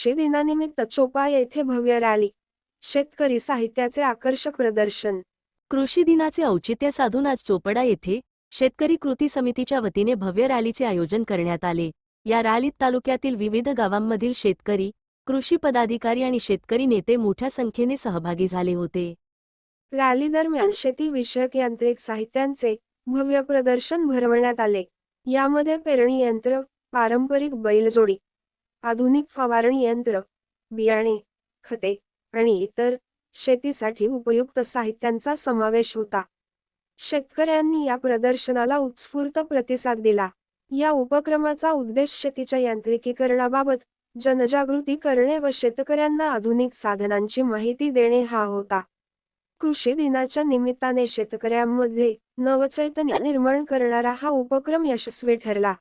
कृषी दिनानिमित्त चोपा येथे भव्य रॅली शेतकरी साहित्याचे आकर्षक प्रदर्शन. कृषी दिनाचे औचित्य साधून आज चोपडा येथे शेतकरी कृती समितीच्या वतीने भव्य रॅलीचे आयोजन करण्यात आले. या रॅलीत तालुक्यातील विविध गावांमधील शेतकरी कृषी पदाधिकारी आणि शेतकरी नेते मोठ्या संख्येने सहभागी झाले होते. रॅली दरम्यान शेती विषयक यांत्रिक साहित्यांचे भव्य प्रदर्शन भरवण्यात आले. यामध्ये पेरणी यंत्र पारंपरिक बैलजोडी आधुनिक फवारणी यंत्र बियाणे खते आणि इतर शेतीसाठी उपयुक्त साहित्यांचा समावेश होता. शेतकऱ्यांनी या प्रदर्शनाला उत्स्फूर्त प्रतिसाद दिला. या उपक्रमाचा उद्देश शेतीच्या यांत्रिकीकरणाबाबत जनजागृती करणे व शेतकऱ्यांना आधुनिक साधनांची माहिती देणे हा होता. कृषी दिनाच्या निमित्ताने शेतकऱ्यांमध्ये नवचैतन्य निर्माण करणारा हा उपक्रम यशस्वी ठरला.